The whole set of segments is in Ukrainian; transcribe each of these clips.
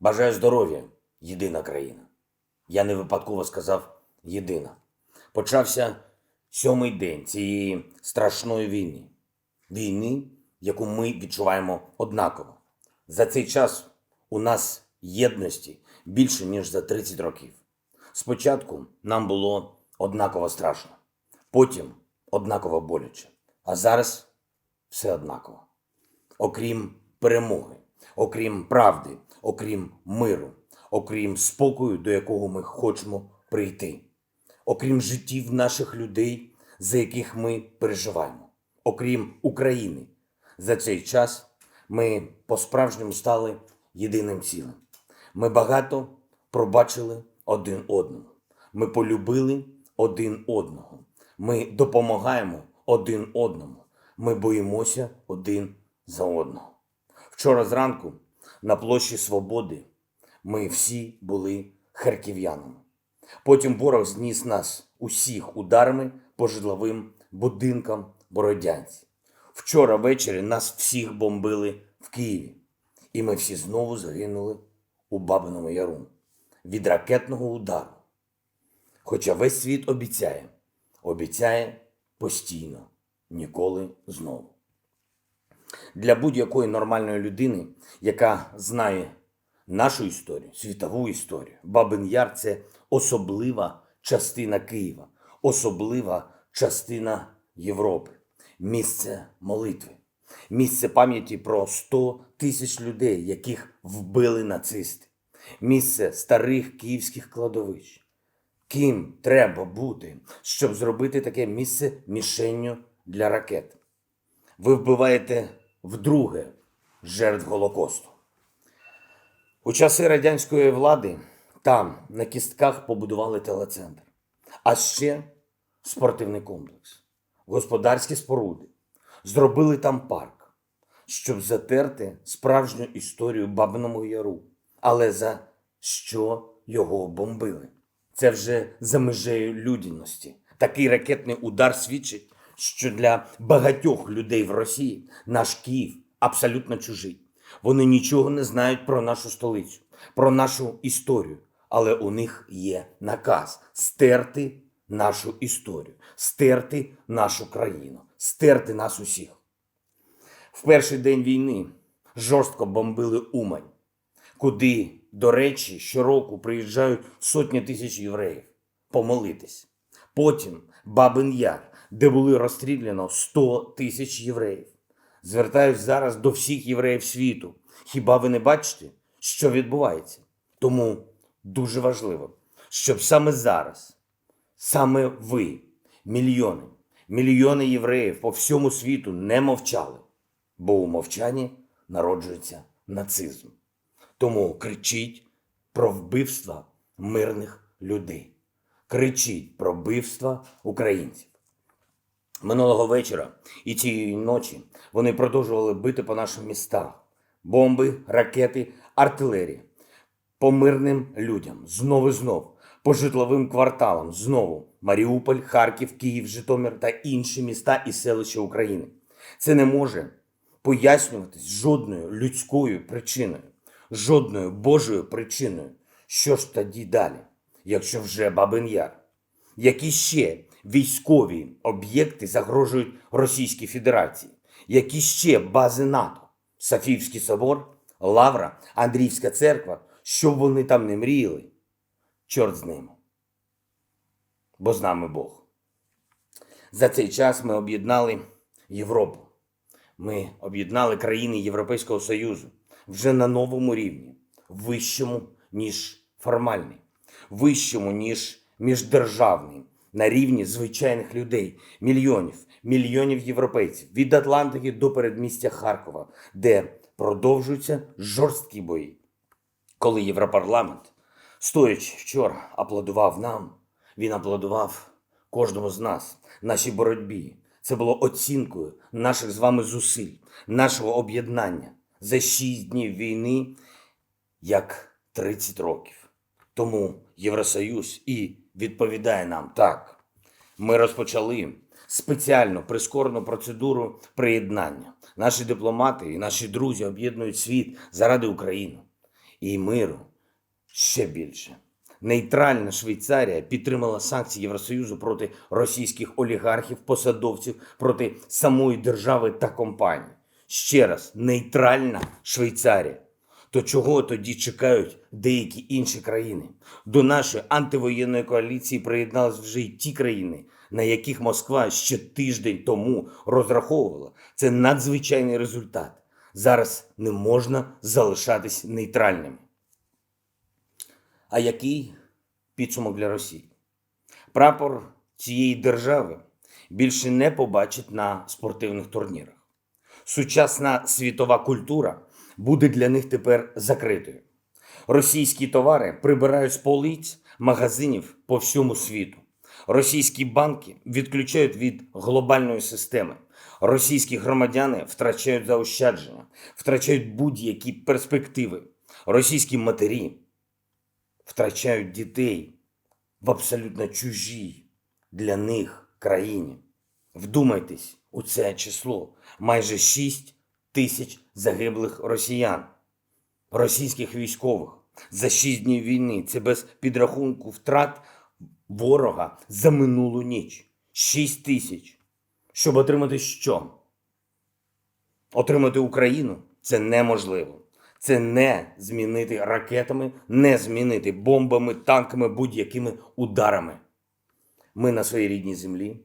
Бажаю здоров'я, єдина країна. Я не випадково сказав єдина. Почався сьомий день цієї страшної війни. Війни, яку ми відчуваємо однаково. За цей час у нас єдності більше, ніж за 30 років. Спочатку нам було однаково страшно, потім однаково боляче, а зараз все однаково. Окрім перемоги, окрім правди, окрім миру, окрім спокою, до якого ми хочемо прийти, окрім життів наших людей, за яких ми переживаємо, окрім України. За цей час ми по-справжньому стали єдиним цілим. Ми багато пробачили один одному. Ми полюбили один одного. Ми допомагаємо один одному. Ми боїмося один за одного. Вчора зранку на площі Свободи ми всі були харків'янами. Потім ворог зніс нас усіх ударами по житловим будинкам Бородянці. Вчора ввечері нас всіх бомбили в Києві, і ми всі знову загинули у Бабиному Яру від ракетного удару. Хоча весь світ обіцяє, обіцяє постійно, ніколи знову. Для будь-якої нормальної людини, яка знає нашу історію, світову історію, Бабин Яр це особлива частина Києва, особлива частина Європи, місце молитви, місце пам'яті про 100 тисяч людей, яких вбили нацисти, місце старих київських кладовищ. Ким треба бути, щоб зробити таке місце мішенню для ракет? Ви вбиваєте вдруге жертв Голокосту. У часи радянської влади там на кістках побудували телецентр, а ще спортивний комплекс, господарські споруди. Зробили там парк, щоб затерти справжню історію Бабиному Яру. Але за що його бомбили? Це вже за межею людяності. Такий ракетний удар свідчить, що для багатьох людей в Росії наш Київ абсолютно чужий. Вони нічого не знають про нашу столицю, про нашу історію. Але у них є наказ стерти нашу історію, стерти нашу країну, стерти нас усіх. В перший день війни жорстко бомбили Умань, куди, до речі, щороку приїжджають сотні тисяч євреїв помолитись. Потім Бабин Яр, де були розстріляно 100 тисяч євреїв. Звертаюсь зараз до всіх євреїв світу. Хіба ви не бачите, що відбувається? Тому дуже важливо, щоб саме зараз, саме ви, мільйони, мільйони євреїв по всьому світу не мовчали, бо у мовчанні народжується нацизм. Тому кричіть про вбивства мирних людей. Кричіть про вбивства українців. Минулого вечора і цієї ночі вони продовжували бити по нашим містах. Бомби, ракети, артилерія. По мирним людям. Знову і знов. По житловим кварталам. Знову. Маріуполь, Харків, Київ, Житомир та інші міста і селища України. Це не може пояснюватись жодною людською причиною, жодною Божою причиною. Що ж тоді далі, якщо вже Бабин Яр? Які ще військові об'єкти загрожують Російській Федерації? Які ще бази НАТО? Софіївський собор, Лавра, Андріївська церква, що вони там не мріяли? Чорт з ними. Бо з нами Бог. За цей час ми об'єднали Європу. Ми об'єднали країни Європейського Союзу вже на новому рівні, вищому, ніж формальний, вищому, ніж міждержавний, на рівні звичайних людей, мільйонів, мільйонів європейців від Атлантики до передмістя Харкова, де продовжуються жорсткі бої. Коли Європарламент, стоячи вчора, аплодував нам, він аплодував кожному з нас, нашій боротьбі. Це було оцінкою наших з вами зусиль, нашого об'єднання за шість днів війни, як 30 років. Тому Євросоюз і відповідає нам так. Ми розпочали спеціальну прискорену процедуру приєднання. Наші дипломати і наші друзі об'єднують світ заради України. і миру ще більше. Нейтральна Швейцарія підтримала санкції Євросоюзу проти російських олігархів, посадовців, проти самої держави та компаній. Ще раз, нейтральна Швейцарія. То чого тоді чекають деякі інші країни? До нашої антивоєнної коаліції приєднались вже й ті країни, на яких Москва ще тиждень тому розраховувала. Це надзвичайний результат. Зараз не можна залишатись нейтральними. А який підсумок для Росії? Прапор цієї держави більше не побачить на спортивних турнірах. Сучасна світова культура буде для них тепер закритою. Російські товари прибирають з полиць магазинів по всьому світу. Російські банки відключають від глобальної системи. Російські громадяни втрачають заощадження, втрачають будь-які перспективи. Російські матері втрачають дітей в абсолютно чужій для них країні. Вдумайтесь у це число майже 6 тисяч загиблих росіян, російських військових за 6 днів війни. Це без підрахунку втрат ворога за минулу ніч. 6 тисяч. Щоб отримати що? Отримати Україну це неможливо. Це не змінити ракетами, не змінити бомбами, танками, будь-якими ударами. Ми на своїй рідній землі,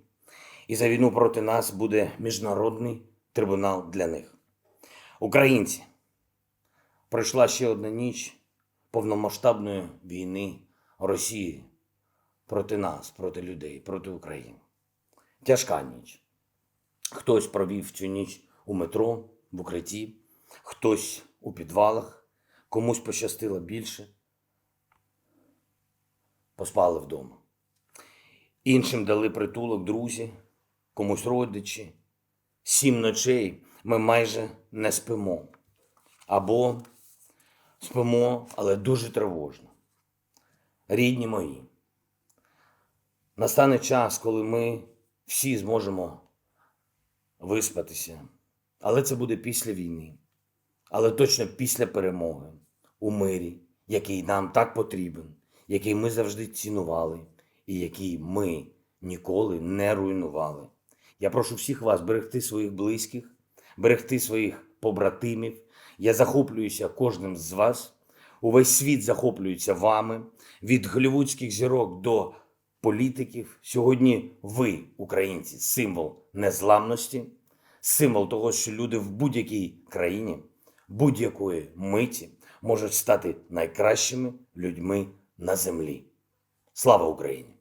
і за війну проти нас буде міжнародний трибунал для них. Українці, пройшла ще одна ніч повномасштабної війни Росії проти нас, проти людей, проти України. Тяжка ніч. Хтось провів цю ніч у метро, в укритті, хтось у підвалах, комусь пощастило більше. Поспали вдома. Іншим дали притулок друзі, комусь родичі. Сім ночей ми майже не спимо. Або спимо, але дуже тривожно. Рідні мої. Настане час, коли ми всі зможемо виспатися. Але це буде після війни. Але точно після перемоги у мирі, який нам так потрібен, який ми завжди цінували і який ми ніколи не руйнували. Я прошу всіх вас берегти своїх близьких, берегти своїх побратимів. Я захоплююся кожним з вас. Увесь світ захоплюється вами від голівудських зірок до політиків. Сьогодні ви, українці, символ незламності, символ того, що люди в будь-якій країні, будь-якої миті можуть стати найкращими людьми на землі. Слава Україні!